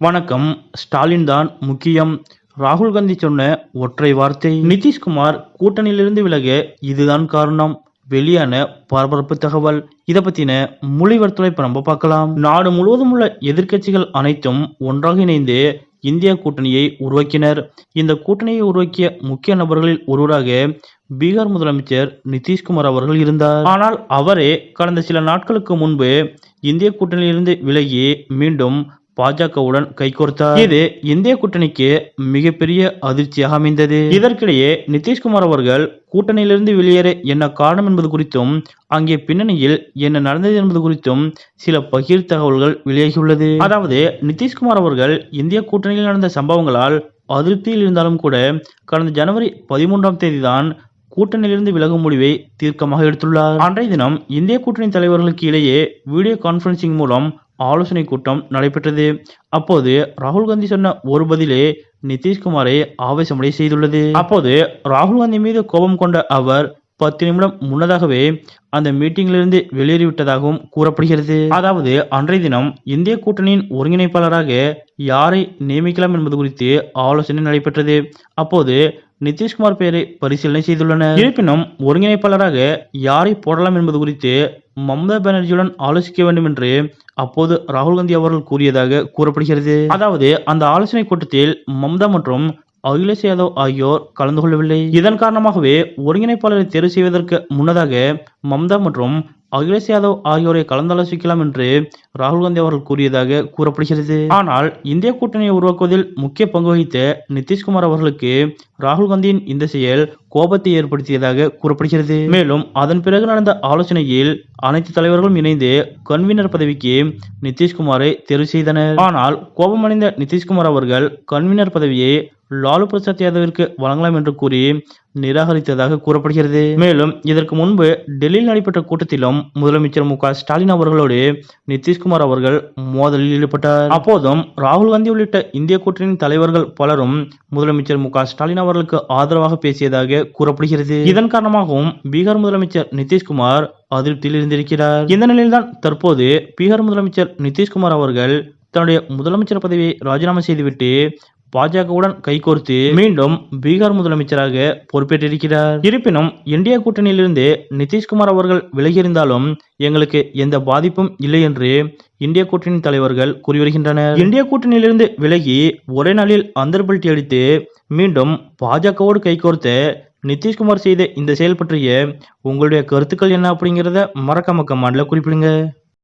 வணக்கம். ஸ்டாலின் தான் முக்கியம். ராகுல் காந்தி சொன்ன ஒற்றை வார்த்தை. நிதிஷ்குமார் கூட்டணியிலிருந்து விலக இதுதான் காரணம். வெளியான பரபரப்பு தகவல். இதை பத்தின மொழிவர்த்தலை இப்ப நம்ம பார்க்கலாம். நாடு முழுவதும் உள்ள எதிர்க்கட்சிகள் அனைத்தும் ஒன்றாக இணைந்து இந்திய கூட்டணியை உருவாக்கினர். இந்த கூட்டணியை உருவாக்கிய முக்கிய நபர்களில் ஒருவராக பீகார் முதலமைச்சர் நிதிஷ்குமார் அவர்கள் இருந்தார். ஆனால் அவரே கடந்த சில நாட்களுக்கு முன்பு இந்திய கூட்டணியிலிருந்து விலகி மீண்டும் பாஜகவுடன் கைகோர்த்தார் இது இந்திய கூட்டணிக்கு மிகப்பெரிய அதிர்ச்சியாக அமைந்தது. இதற்கிடையே நிதிஷ்குமார் அவர்கள் கூட்டணியிலிருந்து வெளியேற என்ன காரணம் என்பது குறித்தும் அங்கே பின்னணியில் என்ன நடந்தது என்பது குறித்தும் சில பகிர் தகவல்கள் வெளியாகியுள்ளது. அதாவது நிதிஷ்குமார் அவர்கள் இந்திய கூட்டணியில் நடந்த சம்பவங்களால் அதிருப்தியில் இருந்தாலும் கூட கடந்த ஜனவரி பதிமூன்றாம் தேதி தான் கூட்டணியிலிருந்து விலகும் முடிவை தீர்க்கமாக எடுத்துள்ளார். அன்றைய தினம் இந்திய கூட்டணி தலைவர்களுக்கு இடையே வீடியோ கான்பரன்சிங் மூலம் ஆலோசனை கூட்டம் நடைபெற்றது. அப்போது ராகுல் காந்தி சொன்ன ஒரு பதிலே நிதிஷ்குமாரை ஆவேசமடை செய்துள்ளது. அப்போது ராகுல் காந்தி மீது கோபம் கொண்ட அவர் பத்து நிமிடம் முன்னதாகவே அந்த மீட்டிங்கிலிருந்து வெளியேறிவிட்டதாகவும் கூறப்படுகிறது. அதாவது அன்றைய தினம் இந்திய கூட்டணியின் ஒருங்கிணைப்பாளராக யாரை நியமிக்கலாம் என்பது குறித்து ஆலோசனை நடைபெற்றது. அப்போது நிதிஷ்குமார் பெயரை பரிசீலனை செய்துள்ளனர். இருப்பினும் ஒருங்கிணைப்பாளராக யாரை போடலாம் என்பது குறித்து மம்தா பானர்ஜியுடன் ஆலோசிக்க வேண்டும் என்று அப்போது ராகுல் காந்தி அவர்கள் கூறியதாக கூறப்படுகிறது. அதாவது அந்த ஆலோசனை கூட்டத்தில் மம்தா மற்றும் அகிலேஷ் யாதவ் ஆகியோர் கலந்து கொள்ளவில்லை. இதன் காரணமாகவே ஒருங்கிணைப்பாளரை தேர்வு செய்வதற்கு முன்னதாக மம்தா மற்றும் அகிலேஷ் யாதவ் ஆகியோரை கலந்தாலோசிக்கலாம் என்று ராகுல் காந்தி அவர்கள் கூறியதாக கூறப்படுகிறது. ஆனால் இந்திய கூட்டணியை உருவாக்குவதில் முக்கிய பங்கு வகித்த நிதிஷ்குமார் அவர்களுக்கு ராகுல் காந்தியின் இந்த செயல் கோபத்தை ஏற்படுத்தியதாக கூறப்படுகிறது. மேலும் அதன் பிறகு நடந்த ஆலோசனையில் அனைத்து தலைவர்களும் இணைந்து கன்வீனர் பதவிக்கு நிதிஷ்குமாரை தேர்வு செய்தனர். ஆனால் கோபமடைந்த நிதிஷ்குமார் அவர்கள் கன்வீனர் பதவியை லாலு பிரசாத் யாதவிற்கு வழங்கலாம் என்று கூறி நிராகரித்ததாக கூறப்படுகிறது. மேலும் இதற்கு முன்பு டெல்லியில் நடைபெற்ற கூட்டத்திலும் முதலமைச்சர் மு ஸ்டாலின் அவர்களோடு நிதிஷ்குமார் அவர்கள் மோதலில் ஈடுபட்டார். அப்போதும் ராகுல் காந்தி உள்ளிட்ட இந்திய கூட்டணியின் தலைவர்கள் பலரும் முதலமைச்சர் மு ஸ்டாலின் அவர்களுக்கு ஆதரவாக பேசியதாக கூறப்படுகிறது. இதன் காரணமாகவும் பீகார் முதலமைச்சர் நிதிஷ்குமார் அதிருப்தியில் இருந்திருக்கிறார் இந்த நிலையில்தான் தற்போது பீகார் முதலமைச்சர் நிதிஷ்குமார் அவர்கள் தன்னுடைய முதலமைச்சர் பதவியை ராஜினாமா செய்துவிட்டு பாஜகவுடன் கைகோர்த்து மீண்டும் பீகார் முதலமைச்சராக பொறுப்பேற்றிருக்கிறார். இருப்பினும் இந்திய கூட்டணியிலிருந்து நிதிஷ்குமார் அவர்கள் விலகியிருந்தாலும் எங்களுக்கு எந்த பாதிப்பும் இல்லை என்று இந்திய கூட்டணி தலைவர்கள் கூறி வருகின்றனர் இந்திய கூட்டணியிலிருந்து விலகி ஒரே நாளில் அந்தர்பல்ட்டி அடித்து மீண்டும் பாஜகவோடு கைகோர்த்த நிதிஷ்குமார் செய்த இந்த செயல் பற்றிய உங்களுடைய கருத்துக்கள் என்ன அப்படிங்கிறத மறக்காம கமாண்டில் குறிப்பிடுங்க.